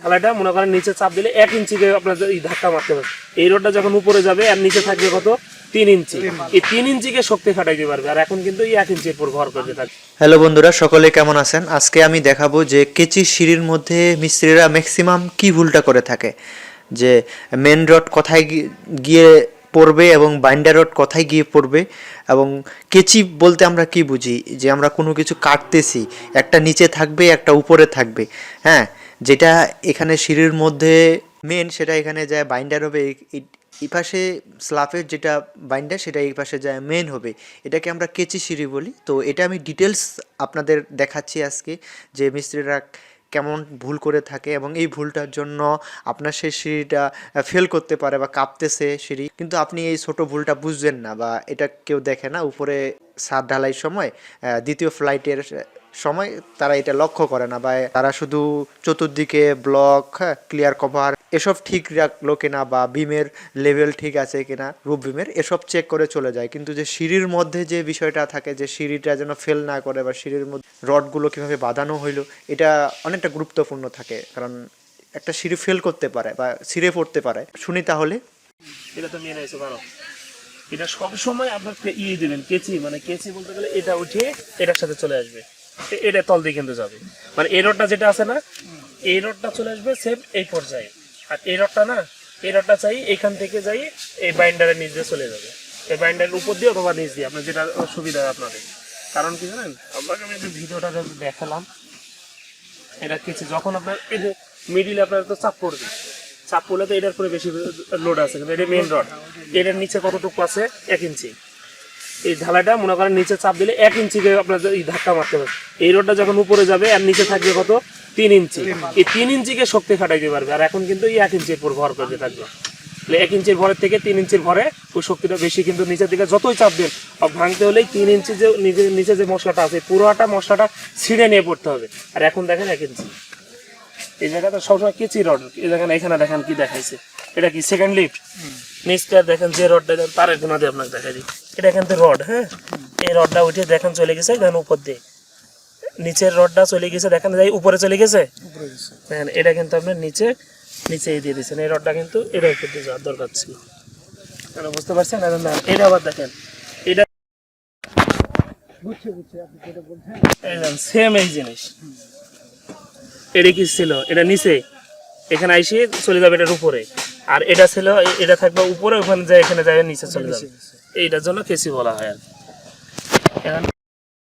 ঢালাইটা মনে করেন নিচে চাপ দিলে এক ইঞ্চিকে আপনার ধাক্কা মারতে হবে। এই রোডটা যখন উপরে যাবে আর নিচে থাকবে কত? তিন ইঞ্চি। এই তিন ইঞ্চিকে শক্তি খাটাইতে পারবে আর এখন কিন্তু এই এক ইঞ্চির উপর ভর করতে থাকবে হ্যালো বন্ধুরা সকলে কেমন আছেন? আজকে আমি দেখাবো যে কেচি সিঁড়ির মধ্যে মিস্ত্রিরা ম্যাক্সিমাম কি ভুলটা করে থাকে। যে মেন রড কোথায় গিয়ে পড়বে এবং বাইন্ডার রড কোথায় গিয়ে পড়বে এবং কেচি বলতে আমরা কি বুঝি? যে আমরা কোনো কিছু কাটতেছি একটা নিচে থাকবে একটা উপরে থাকবে। হ্যাঁ যেটা এখানে সিঁড়ির মধ্যে মেন সেটা এখানে যায় বাইন্ডার হবে। এই- এই- এই পাশে স্লাফের যেটা বাইন্ডার সেটা এই পাশে যায় মেন হবে। এটাকে আমরা কেচি সিঁড়ি বলি। তো এটা আমি ডিটেলস আপনাদের দেখাচ্ছি আজকে যে মিস্ত্রিরা কেমন ভুল করে থাকে এবং এই ভুলটার জন্য আপনার সেই সিঁড়িটা ফেল করতে পারে বা কাঁপতেছে সিঁড়ি। কিন্তু আপনি এই ছোট ভুলটা বুঝবেন না বা এটা কেউ দেখে না। উপরে ছাদ ঢালাই সময় দ্বিতীয় ফ্লাইটের সময় তারা এটা লক্ষ্য করে না বা তারা শুধু চতুর্দিকে ব্লক ক্লিয়ার কভার এসব ঠিক রাখল কিনা বা বিমের লেভেল ঠিক আছে কিনা রূপ বিমের এসব চেক করে চলে যায়। কিন্তু যে সিঁড়ির মধ্যে যে বিষয়টা থাকে যে সিঁড়িটা যেন ফেল না করে বা সিঁড়ির মধ্যে রডগুলো কীভাবে বাঁধানো হইল, এটা অনেকটা গুরুত্বপূর্ণ থাকে। কারণ একটা সিঁড়ি ফেল করতে পারে বা সিঁড়ে পড়তে পারে। শুনি তাহলে। এটা তো মেনে এসে পারো এটা সব সময় আপনার ইয়ে দিবেন, কেচি মানে কেচি বলতে গেলে এটা উঠিয়ে এটার সাথে চলে আসবে। এটা তল দিয়ে কিন্তু যাবে। মানে এই রডটা যেটা আছে না, এই রডটা চলে আসবে সেম এই পর্যায়ে। আর এই রডটা না, এই রডটা চাই এখান থেকে যাই এই বাইন্ডারের নিচ দিয়ে চলে যাবে। এই বাইন্ডারের উপর দিয়ে অথবা নিচ দিয়ে, আপনার যেটা সুবিধা আপনাদের। কারণ কি জানেন? আপনাকে আমি ভিডিওটা দেখালাম, এটা কিছু যখন আপনার এই যে মিডিলে আপনার তো চাপ পড়বে। চাপ পড়লে তো এটার পরে বেশি লোড আছে, কিন্তু এটা মেন রড এটার নিচে কতটুকু আছে? এক ইঞ্চি এই ঢালাইটা মনে করেন নিচে চাপ দিলে এক ইঞ্চিকে আপনার এই ধাক্কা মারতে হবে। এই রডটা যখন উপরে যাবে আর নিচে থাকবে কত? তিন ইঞ্চি। এই তিন ইঞ্চিকে শক্তি খাটাইতে পারবে আর এখন কিন্তু এই এক ইঞ্চির উপর ভর করতে থাকবে। এক ইঞ্চির ভরের থেকে তিন ইঞ্চির ভরে ওই শক্তিটা বেশি কিন্তু নিচের দিকে যতই চাপ দেন ভাঙতে হলেই তিন ইঞ্চি যে নিচে নিচে যে মশলাটা আছে পুরোটা মশলাটা ছিঁড়ে নিয়ে পড়তে হবে। আর এখন দেখেন এক ইঞ্চি। এই জায়গাটা সবসময় কেচি রড এই দেখেন এখানে দেখেন কি দেখাইছে। এটা কি সেকেন্ড লিফট নিচটা দেখেন যে রডটা তারের কোনা দিয়ে আপনাকে দেখাই দিই। এটা কিন্তু রড হ্যাঁ? এই রডটা উঠে দেখেন চলে গেছে দেখেন উপর দিয়ে। নিচের রডটা চলে গেছে দেখেন যাই উপরে চলে গেছে? দেখেন এটা কিন্তু আপনার নিচে নিচে দিয়ে দিচ্ছেন এই রডটা কিন্তু এটা উপর দিয়ে যাওয়ার দরকার ছিল। বুঝতে পারছেন? এখন এটা আবার দেখেন। এটা সেম এই জিনিস। এটা কি ছিল? এটা নিচে। এখানে আইসে চলে যাবে এটার উপরে। আর এটা ছিল এটা থাকবে উপরে ওখানে যায় এখানে যায় নিচে চলে যাবে। এইটার জন্য কেসি বলা হয় আর কি।